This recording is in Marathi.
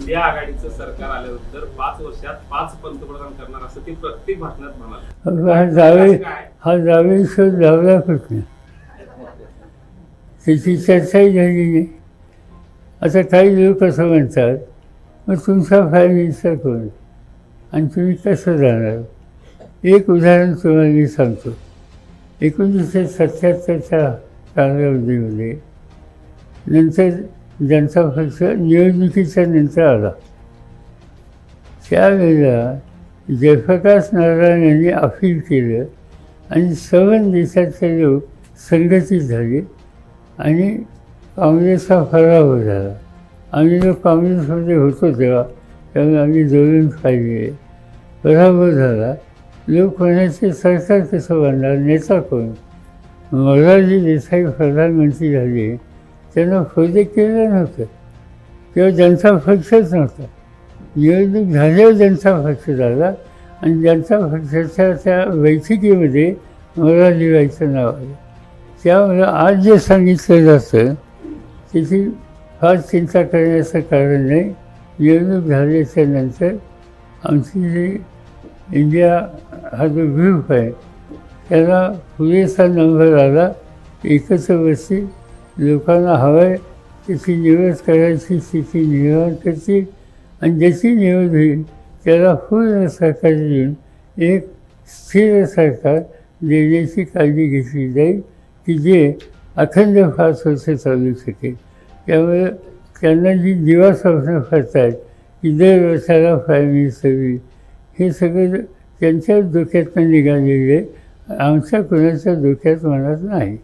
इंडिया आघाडीचं सरकार आल्यानंतर पाच वर्षात पाच पंतप्रधान करणार असं ते प्रत्येक भाषणात म्हणाले. हा जावे? हा जावे लावला कुठे त्याची चर्चाही झाली नाही. आता काही लोक असं म्हणतात? मग तुमचा प्राईम मिनिस्टर कोण आणि तुम्ही कसं जाणार? एक उदाहरण तुम्हाला मी सांगतो. एकोणीसशे सत्याहत्तरच्या कालावधीमध्ये नंतर ज्यांचा पक्ष निवडणुकीच्या नंतर आला त्यावेळेला जयप्रकाश नारायण यांनी अपील केलं आणि सर्व देशातले लोक संघटित झाले आणि काँग्रेसचा पराभव झाला. आम्ही लोक काँग्रेसमध्ये होतो तेव्हा त्यामुळे आम्ही जोडून पाहिजे पराभव झाला. लोक म्हणायचे सरकार कसं बांधणार नेता कोण? मोरारजी देसाई प्रधानमंत्री झाले. त्यांना फायदे केले नव्हतं. किंवा ज्यांचा पक्षच नव्हता. निवडणूक झाल्यावर ज्यांचा पक्ष झाला आणि ज्यांचा पक्षाच्या त्या बैठकीमध्ये लिहायचं नाव आलं. त्यामुळे आज जे सांगितलं जातं त्याची फार चिंता करण्याचं कारण नाही. निवडणूक झाल्याच्यानंतर आमची जी इंडिया हा जो ग्रुप आहे त्याला पुरेसा नंबर आला एकच वर्षी लोकांना हवं आहे त्याची निवड करायची स्थिती निर्माण करतील. आणि ज्याची निवड होईल त्याला पूर्ण सरकार देऊन एक स्थिर सरकार देण्याची काळजी घेतली जाईल की जे अखंड फास वर्ष चालू शकेल. त्यामुळे त्यांना जी दिवा स्वप्न पडतायत की दर वर्षाला प्राईम मिनिस्टर होईल हे सगळं त्यांच्याच डोक्यातनं निघालेलं आहे. आमच्या कुणाच्या डोक्यात म्हणत नाही.